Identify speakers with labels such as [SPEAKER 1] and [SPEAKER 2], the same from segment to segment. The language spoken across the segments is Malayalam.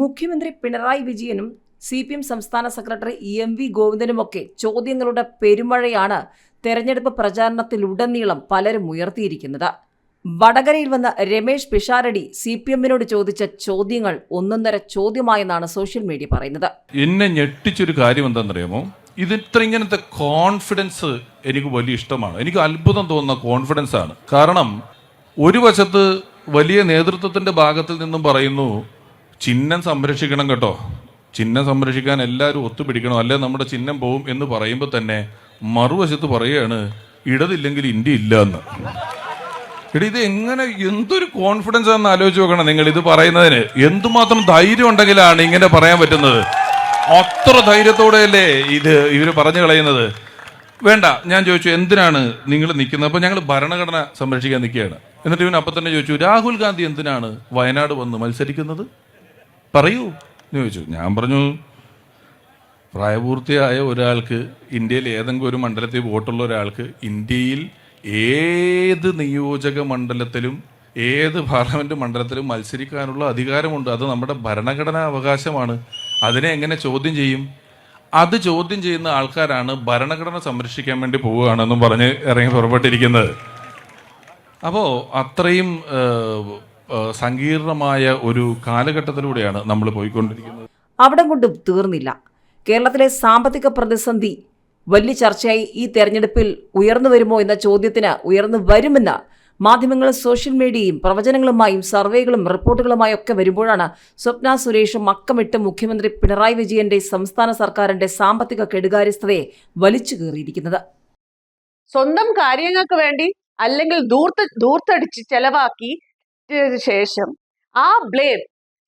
[SPEAKER 1] മുഖ്യമന്ത്രി പിണറായി വിജയനും സി പി എം സംസ്ഥാന സെക്രട്ടറി എം വി ഗോവിന്ദനുമൊക്കെ ചോദ്യങ്ങളുടെ പെരുമഴയാണ് തെരഞ്ഞെടുപ്പ് പ്രചാരണത്തിലുടനീളം പലരും ഉയർത്തിയിരിക്കുന്നത്. വടകരയിൽ വന്ന രമേശ് പിഷാരടി സി പി എമ്മിനോട് ചോദിച്ച ചോദ്യങ്ങൾ ഒന്നൊന്നര ചോദ്യമായെന്നാണ് സോഷ്യൽ മീഡിയ പറയുന്നത്.
[SPEAKER 2] എന്നെ ഞെട്ടിച്ചൊരു കാര്യം എന്താണെന്നറിയാമോ? ഇത് ഇത്ര ഇങ്ങനത്തെ കോൺഫിഡൻസ് എനിക്ക് വലിയ ഇഷ്ടമാണ്. എനിക്ക് അത്ഭുതം തോന്നുന്ന കോൺഫിഡൻസ് ആണ് കാരണം ഒരു വശത്ത് വലിയ നേതൃത്വത്തിന്റെ ഭാഗത്തിൽ നിന്നും പറയുന്നു ചിഹ്നം സംരക്ഷിക്കണം കേട്ടോ. ചിഹ്നം സംരക്ഷിക്കാൻ എല്ലാവരും ഒത്തുപിടിക്കണം. അല്ലെ നമ്മുടെ ചിഹ്നം പോവും എന്ന് പറയുമ്പോൾ തന്നെ മറുവശത്ത് പറയുകയാണ് ഇടതില്ലെങ്കിൽ ഇന്ത്യ ഇല്ല എന്ന്. എടി ഇത് എങ്ങനെ എന്തൊരു കോൺഫിഡൻസ് ആണെന്ന് ആലോചിച്ച് നോക്കണം നിങ്ങൾ ഇത് പറയുന്നതിന്. എന്തുമാത്രം ധൈര്യം ഉണ്ടെങ്കിലാണ് ഇങ്ങനെ പറയാൻ പറ്റുന്നത്. അത്ര ധൈര്യത്തോടെയല്ലേ ഇത് ഇവർ പറഞ്ഞു കളയുന്നത്. വേണ്ട ഞാൻ ചോദിച്ചു എന്തിനാണ് നിങ്ങൾ നിൽക്കുന്നത്? അപ്പോൾ ഞങ്ങൾ ഭരണഘടന സംരക്ഷിക്കാൻ നിൽക്കുകയാണ്. എന്നിട്ട് ഇവൻ അപ്പം തന്നെ ചോദിച്ചു രാഹുൽ ഗാന്ധി എന്തിനാണ് വയനാട് വന്ന് മത്സരിക്കുന്നത്? പറയൂ. എന്ന് ചോദിച്ചു. ഞാൻ പറഞ്ഞു പ്രായപൂർത്തിയായ ഒരാൾക്ക് ഇന്ത്യയിൽ ഏതെങ്കിലും ഒരു മണ്ഡലത്തിൽ വോട്ടുള്ള ഒരാൾക്ക് ഇന്ത്യയിൽ ഏത് നിയോജക മണ്ഡലത്തിലും ഏത് പാർലമെന്റ് മണ്ഡലത്തിലും മത്സരിക്കാനുള്ള അധികാരമുണ്ട്. അത് നമ്മുടെ ഭരണഘടനാ അവകാശമാണ്. അതിനെ എങ്ങനെ ചോദ്യം ചെയ്യും? അത് ചോദ്യം ചെയ്യുന്ന ആൾക്കാരാണ് ഭരണഘടന സംരക്ഷിക്കാൻ വേണ്ടി പോവുകയാണെന്നും പറഞ്ഞ് ഇറങ്ങി പുറപ്പെട്ടിരിക്കുന്നത്. അപ്പോൾ അത്രയും സങ്കീർണമായ ഒരു കാലഘട്ടത്തിലൂടെയാണ് നമ്മൾ പോയിക്കൊണ്ടിരിക്കുന്നത്.
[SPEAKER 1] അവിടം കൊണ്ടും തീർന്നില്ല. കേരളത്തിലെ സാമ്പത്തിക പ്രതിസന്ധി വലിയ ചർച്ചയായി ഈ തെരഞ്ഞെടുപ്പിൽ ഉയർന്നു വരുമോ എന്ന ചോദ്യത്തിന് ഉയർന്നു വരുമെന്ന് മാധ്യമങ്ങളും സോഷ്യൽ മീഡിയയും പ്രവചനങ്ങളുമായും സർവേകളും റിപ്പോർട്ടുകളുമായും ഒക്കെ വരുമ്പോഴാണ് സ്വപ്ന സുരേഷും അക്കമിട്ട് മുഖ്യമന്ത്രി പിണറായി വിജയന്റെ സംസ്ഥാന സർക്കാരിന്റെ സാമ്പത്തിക കെടുകാര്യസ്ഥതയെ വലിച്ചു കീറിയിരിക്കുന്നത്.
[SPEAKER 3] സ്വന്തം കാര്യങ്ങൾക്ക് വേണ്ടി അല്ലെങ്കിൽ ദൂർത്ത് ദൂർത്തടിച്ച് ചെലവാക്കി യതിനു ശേഷം ആ ബ്ലെയിം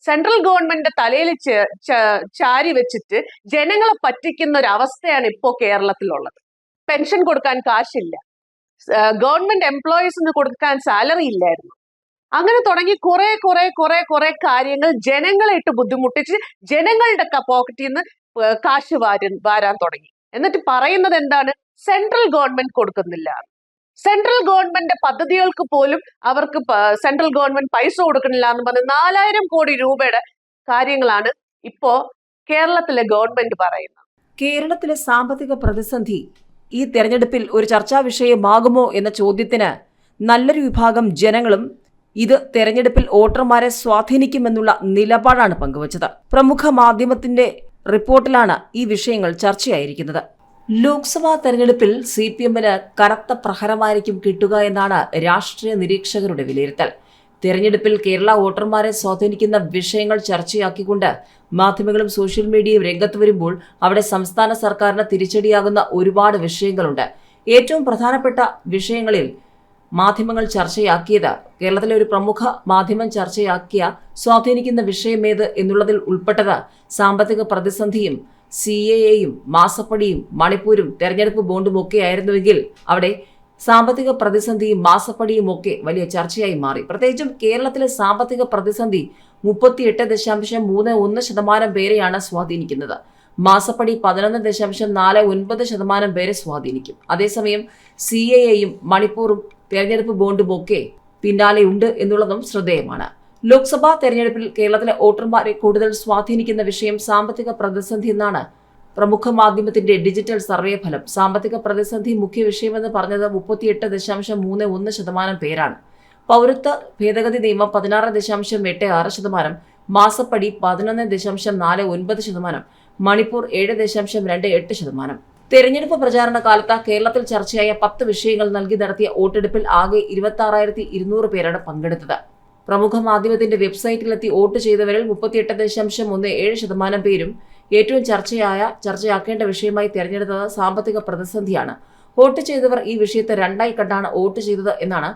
[SPEAKER 3] സെൻട്രൽ ഗവൺമെന്റിന്റെ തലയിൽ ചാരി വെച്ചിട്ട് ജനങ്ങളെ പറ്റിക്കുന്ന ഒരു അവസ്ഥയാണ് ഇപ്പോൾ കേരളത്തിലുള്ളത്. പെൻഷൻ കൊടുക്കാൻ കാശില്ല. ഗവൺമെന്റ് എംപ്ലോയീസിന് കൊടുക്കാൻ സാലറി ഇല്ലായിരുന്നു. അങ്ങനെ തുടങ്ങി കുറെ കുറെ കുറെ കുറെ കാര്യങ്ങൾ ജനങ്ങളെ ഇട്ട് ബുദ്ധിമുട്ടിച്ച് ജനങ്ങളുടെ പോക്കറ്റിൽ നിന്ന് കാശ് വാര വാരാൻ തുടങ്ങി. എന്നിട്ട് പറയുന്നത് എന്താണ്? സെൻട്രൽ ഗവൺമെന്റ് കൊടുക്കുന്നില്ല. സെൻട്രൽ ഗവൺമെന്റ് പദ്ധതികൾക്ക് പോലും അവർക്ക് സെൻട്രൽ ഗവൺമെന്റ് പൈസ കൊടുക്കണില്ല എന്ന് പറഞ്ഞ് നാലായിരം കോടി രൂപയുടെ കാര്യങ്ങളാണ് ഇപ്പോ കേരളത്തിലെ ഗവൺമെന്റ് പറയുന്നത്.
[SPEAKER 1] കേരളത്തിലെ സാമ്പത്തിക പ്രതിസന്ധി ഈ തെരഞ്ഞെടുപ്പിൽ ഒരു ചർച്ചാ വിഷയമാകുമോ എന്ന ചോദ്യത്തിന് നല്ലൊരു വിഭാഗം ജനങ്ങളും ഇത് തെരഞ്ഞെടുപ്പിൽ വോട്ടർമാരെ സ്വാധീനിക്കുമെന്നുള്ള നിലപാടാണ് പങ്കുവച്ചത്. പ്രമുഖ മാധ്യമത്തിന്റെ റിപ്പോർട്ടിലാണ് ഈ വിഷയങ്ങൾ ചർച്ചയായിരിക്കുന്നത്. ലോക്സഭാ തെരഞ്ഞെടുപ്പിൽ സി പി എമ്മിന് കനത്ത പ്രഹരമായിരിക്കും കിട്ടുക എന്നാണ് രാഷ്ട്രീയ നിരീക്ഷകരുടെ വിലയിരുത്തൽ. തെരഞ്ഞെടുപ്പിൽ കേരള വോട്ടർമാരെ സ്വാധീനിക്കുന്ന വിഷയങ്ങൾ ചർച്ചയാക്കിക്കൊണ്ട് മാധ്യമങ്ങളും സോഷ്യൽ മീഡിയയും രംഗത്ത് വരുമ്പോൾ അവിടെ സംസ്ഥാന സർക്കാരിന് തിരിച്ചടിയാകുന്ന ഒരുപാട് വിഷയങ്ങളുണ്ട്. ഏറ്റവും പ്രധാനപ്പെട്ട വിഷയങ്ങളിൽ മാധ്യമങ്ങൾ ചർച്ചയാക്കിയത് കേരളത്തിലെ ഒരു പ്രമുഖ മാധ്യമം ചർച്ചയാക്കിയ സ്വാധീനിക്കുന്ന വിഷയമേത് എന്നുള്ളതിൽ ഉൾപ്പെട്ടത് സാമ്പത്തിക പ്രതിസന്ധിയും സി എ എയും മാസപ്പടിയും മണിപ്പൂരും തെരഞ്ഞെടുപ്പ് ബോണ്ടും ഒക്കെ ആയിരുന്നുവെങ്കിൽ അവിടെ സാമ്പത്തിക പ്രതിസന്ധിയും മാസപ്പടിയും ഒക്കെ വലിയ ചർച്ചയായി മാറി. പ്രത്യേകിച്ചും കേരളത്തിലെ സാമ്പത്തിക പ്രതിസന്ധി മുപ്പത്തിയെട്ട് ദശാംശം മൂന്ന് ഒന്ന് ശതമാനം പേരെയാണ് സ്വാധീനിക്കുന്നത്. മാസപ്പടി പതിനൊന്ന് ദശാംശം നാല് ഒൻപത് ശതമാനം പേരെ സ്വാധീനിക്കും. അതേസമയം സി എ എയും മണിപ്പൂറും തെരഞ്ഞെടുപ്പ് ബോണ്ടും ഒക്കെ പിന്നാലെയുണ്ട് എന്നുള്ളതും ശ്രദ്ധേയമാണ്. ലോക്സഭാ തെരഞ്ഞെടുപ്പിൽ കേരളത്തിലെ വോട്ടർമാരെ കൂടുതൽ സ്വാധീനിക്കുന്ന വിഷയം സാമ്പത്തിക പ്രതിസന്ധി എന്നാണ് പ്രമുഖ മാധ്യമത്തിന്റെ ഡിജിറ്റൽ സർവേ ഫലം. സാമ്പത്തിക പ്രതിസന്ധി മുഖ്യ വിഷയമെന്ന് പറഞ്ഞത് മുപ്പത്തിയെട്ട് ദശാംശം മൂന്ന് ഒന്ന് ശതമാനം പേരാണ്. പൗരത്വ ഭേദഗതി നിയമം പതിനാറ് ദശാംശം എട്ട് ആറ് ശതമാനം മാസപ്പടി പതിനൊന്ന് ദശാംശം നാല് ഒൻപത് ശതമാനം മണിപ്പൂർ ഏഴ് ദശാംശം രണ്ട് എട്ട് ശതമാനം. തെരഞ്ഞെടുപ്പ് പ്രചാരണ കാലത്ത് കേരളത്തിൽ ചർച്ചയായ പത്ത് വിഷയങ്ങൾ നൽകി നടത്തിയ വോട്ടെടുപ്പിൽ ആകെ ഇരുപത്തി ആറായിരത്തി ഇരുന്നൂറ് പേരാണ് പങ്കെടുത്തത്. പ്രമുഖ മാധ്യമത്തിന്റെ വെബ്സൈറ്റിലെത്തി വോട്ട് ചെയ്തവരിൽ മുപ്പത്തിയെട്ട് ദശാംശം ഒന്ന് ഏഴ് ശതമാനം പേരും ഏറ്റവും ചർച്ചയായ ചർച്ചയാക്കേണ്ട വിഷയമായി തെരഞ്ഞെടുത്തത് സാമ്പത്തിക പ്രതിസന്ധിയാണ്. വോട്ട് ചെയ്തവർ ഈ വിഷയത്തെ രണ്ടായി കണ്ടാണ് വോട്ട് ചെയ്തത് എന്നാണ്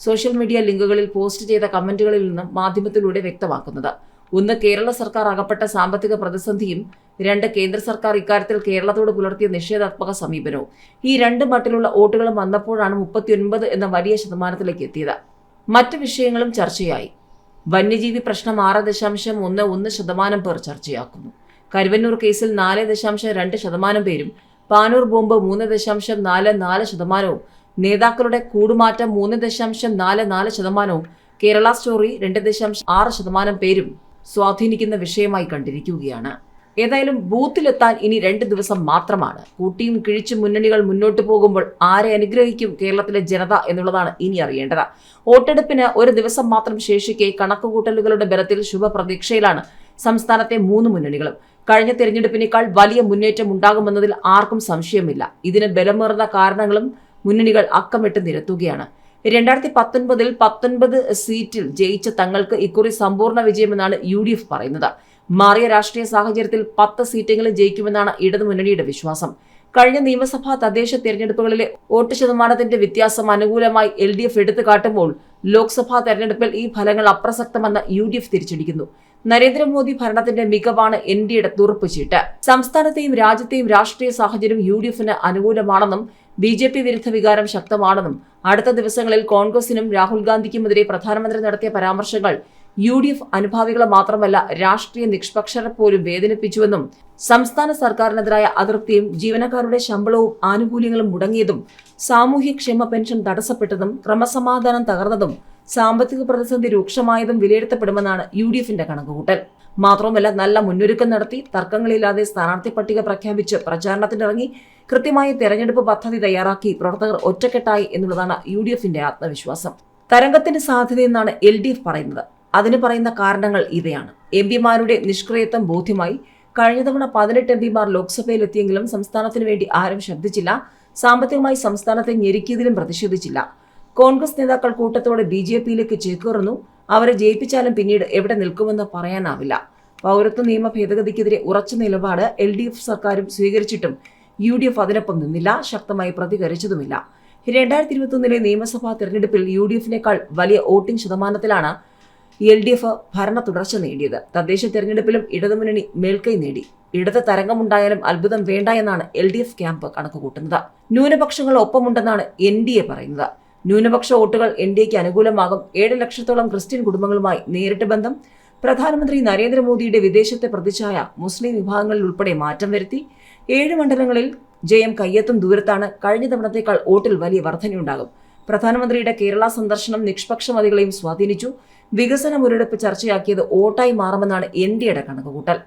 [SPEAKER 1] സോഷ്യൽ മീഡിയ ലിങ്കുകളിൽ പോസ്റ്റ് ചെയ്ത കമന്റുകളിൽ നിന്നും മാധ്യമത്തിലൂടെ വ്യക്തമാക്കുന്നത്. ഒന്ന് കേരള സർക്കാർ അകപ്പെട്ട സാമ്പത്തിക പ്രതിസന്ധിയും രണ്ട് കേന്ദ്ര സർക്കാർ ഇക്കാര്യത്തിൽ കേരളത്തോട് പുലർത്തിയ നിഷേധാത്മക സമീപനവും. ഈ രണ്ട് മട്ടിലുള്ള വോട്ടുകളും വന്നപ്പോഴാണ് മുപ്പത്തിയൊൻപത് എന്ന വലിയ ശതമാനത്തിലേക്ക് എത്തിയത്. മറ്റ് വിഷയങ്ങളും ചർച്ചയായി. വന്യജീവി പ്രശ്നം ആറ് ദശാംശം ഒന്ന് ഒന്ന് ശതമാനം പേർ ചർച്ചയാക്കുന്നു. കരുവന്നൂർ കേസിൽ നാല് ദശാംശം രണ്ട് ശതമാനം പേരും പാനൂർ ബോംബ് മൂന്ന് ദശാംശം നാല് നാല് ശതമാനവും നേതാക്കളുടെ കൂടുമാറ്റം മൂന്ന് ദശാംശം നാല് നാല് ശതമാനവും കേരള സ്റ്റോറി രണ്ട് ദശാംശം ആറ് ശതമാനം പേരും സ്വാധീനിക്കുന്ന വിഷയമായി കണ്ടിരിക്കുകയാണ്. ഏതായാലും ബൂത്തിലെത്താൻ ഇനി രണ്ട് ദിവസം മാത്രമാണ്. കൂട്ടിയും കിഴിച്ചും മുന്നണികൾ മുന്നോട്ട് പോകുമ്പോൾ ആരെ അനുഗ്രഹിക്കും കേരളത്തിലെ ജനത എന്നുള്ളതാണ് ഇനി അറിയേണ്ടത്. വോട്ടെടുപ്പിന് ഒരു ദിവസം മാത്രം ശേഷിക്കെ കണക്കുകൂട്ടലുകളുടെ ബലത്തിൽ ശുഭപ്രതീക്ഷയിലാണ് സംസ്ഥാനത്തെ മൂന്ന് മുന്നണികളും. കഴിഞ്ഞ തെരഞ്ഞെടുപ്പിനേക്കാൾ വലിയ മുന്നേറ്റം ഉണ്ടാകുമെന്നതിൽ ആർക്കും സംശയമില്ല. ഇതിന് ബലമേറുന്ന കാരണങ്ങളും മുന്നണികൾ അക്കമിട്ട് നിരത്തുകയാണ്. രണ്ടായിരത്തി പത്തൊൻപതിൽ പത്തൊൻപത് സീറ്റിൽ ജയിച്ച തങ്ങൾക്ക് ഇക്കുറി സമ്പൂർണ വിജയമെന്നാണ് യു ഡി എഫ് പറയുന്നത്. മാറിയ രാഷ്ട്രീയ സാഹചര്യത്തിൽ പത്ത് സീറ്റെങ്കിലും ജയിക്കുമെന്നാണ് ഇടതുമുന്നണിയുടെ വിശ്വാസം. കഴിഞ്ഞ നിയമസഭാ തദ്ദേശ തെരഞ്ഞെടുപ്പുകളിലെ വോട്ട് ശതമാനത്തിന്റെ വ്യത്യാസം അനുകൂലമായി എൽ ഡി എഫ് എടുത്തു കാട്ടുമ്പോൾ ലോക്സഭാ തെരഞ്ഞെടുപ്പിൽ ഈ ഫലങ്ങൾ അപ്രസക്തമെന്ന് യു ഡി എഫ് തിരിച്ചടിക്കുന്നു. നരേന്ദ്രമോദി ഭരണത്തിന്റെ മികവാണ് എൻ ഡിയുടെ തുറപ്പുചീട്ട്. സംസ്ഥാനത്തെയും രാജ്യത്തെയും രാഷ്ട്രീയ സാഹചര്യം യു ഡി എഫിന് അനുകൂലമാണെന്നും ബി ജെ പി വിരുദ്ധ വികാരം ശക്തമാണെന്നും അടുത്ത ദിവസങ്ങളിൽ കോൺഗ്രസിനും രാഹുൽ ഗാന്ധിക്കുമെതിരെ പ്രധാനമന്ത്രി നടത്തിയ പരാമർശങ്ങൾ യു ഡി എഫ് അനുഭാവികളെ മാത്രമല്ല രാഷ്ട്രീയ നിഷ്പക്ഷരെ പോലും വേദനിപ്പിച്ചുവെന്നും സംസ്ഥാന സർക്കാരിനെതിരായ അതൃപ്തിയും ജീവനക്കാരുടെ ശമ്പളവും ആനുകൂല്യങ്ങളും മുടങ്ങിയതും സാമൂഹ്യക്ഷേമ പെൻഷൻ തടസ്സപ്പെട്ടതും ക്രമസമാധാനം തകർന്നതും സാമ്പത്തിക പ്രതിസന്ധി രൂക്ഷമായതും വിലയിരുത്തപ്പെടുമെന്നാണ് യു ഡി എഫിന്റെ കണക്കുകൂട്ടൽ. മാത്രവുമല്ല നല്ല മുന്നൊരുക്കം നടത്തി തർക്കങ്ങളില്ലാതെ സ്ഥാനാർത്ഥി പട്ടിക പ്രഖ്യാപിച്ച് പ്രചാരണത്തിനിറങ്ങി കൃത്യമായ തെരഞ്ഞെടുപ്പ് പദ്ധതി തയ്യാറാക്കി പ്രവർത്തകർ ഒറ്റക്കെട്ടായി എന്നുള്ളതാണ് യു ഡി എഫിന്റെ ആത്മവിശ്വാസം. തരംഗത്തിന്റെ സാധ്യതയെന്നാണ് എൽ ഡി എഫ് പറയുന്നത്. അതിന് പറയുന്ന കാരണങ്ങൾ ഇവയാണ്. എം പിമാരുടെ നിഷ്ക്രിയത്വം ബോധ്യമായി. കഴിഞ്ഞ തവണ പതിനെട്ട് എം പിമാർ ലോക്സഭയിലെത്തിയെങ്കിലും സംസ്ഥാനത്തിന് വേണ്ടി ആരും ശബ്ദിച്ചില്ല. സാമ്പത്തികമായി സംസ്ഥാനത്തെ ഞെരുക്കിയതിലും പ്രതിഷേധിച്ചില്ല. കോൺഗ്രസ് നേതാക്കൾ കൂട്ടത്തോടെ ബി ജെ പിയിലേക്ക് ചേക്കേറുന്നു. അവരെ ജയിപ്പിച്ചാലും പിന്നീട് എവിടെ നിൽക്കുമെന്ന് പറയാനാവില്ല. പൗരത്വ നിയമ ഭേദഗതിക്കെതിരെ ഉറച്ച നിലപാട് എൽ ഡി എഫ് സർക്കാരും സ്വീകരിച്ചിട്ടും യു ഡി എഫ് അതിനൊപ്പം നിന്നില്ല ശക്തമായി പ്രതികരിച്ചതുമില്ല. രണ്ടായിരത്തി ഇരുപത്തൊന്നിലെ നിയമസഭാ തെരഞ്ഞെടുപ്പിൽ യു ഡി എഫിനേക്കാൾ വലിയ വോട്ടിംഗ് ശതമാനത്തിലാണ് എൽ ഡി എഫ് ഭരണ തുടർച്ച നേടിയത്. തദ്ദേശ തെരഞ്ഞെടുപ്പിലും ഇടതുമുന്നണി മേൽക്കൈ നേടി. ഇടത് തരംഗമുണ്ടായാലും അത്ഭുതം വേണ്ട എന്നാണ് എൽ ഡി എഫ് ക്യാമ്പ് കണക്കുകൂട്ടുന്നത്. ന്യൂനപക്ഷങ്ങൾ ഒപ്പമുണ്ടെന്നാണ് എൻ ഡി എ പറയുന്നത്. ന്യൂനപക്ഷ വോട്ടുകൾ എൻ ഡി എക്ക് അനുകൂലമാകും. ഏഴ് ലക്ഷത്തോളം ക്രിസ്ത്യൻ കുടുംബങ്ങളുമായി നേരിട്ട് ബന്ധം. പ്രധാനമന്ത്രി നരേന്ദ്രമോദിയുടെ വിദേശത്തെ പ്രതിച്ഛായ മുസ്ലിം വിഭാഗങ്ങളിൽ ഉൾപ്പെടെ മാറ്റം വരുത്തി. ഏഴ് മണ്ഡലങ്ങളിൽ ജയം കയ്യെത്തും ദൂരത്താണ് കഴിഞ്ഞ തവണത്തേക്കാൾ വോട്ടിൽ വലിയ വർധനയുണ്ടാകും. പ്രധാനമന്ത്രിയുടെ കേരള സന്ദർശനം നിഷ്പക്ഷമതികളെയും സ്വാധീനിച്ചു. വികസന മുരടിപ്പ് ചർച്ചയാക്കിയത് ഓട്ടായി മാറുമെന്നാണ് എൻ ഡിയുടെ കണക്കുകൂട്ടൽ.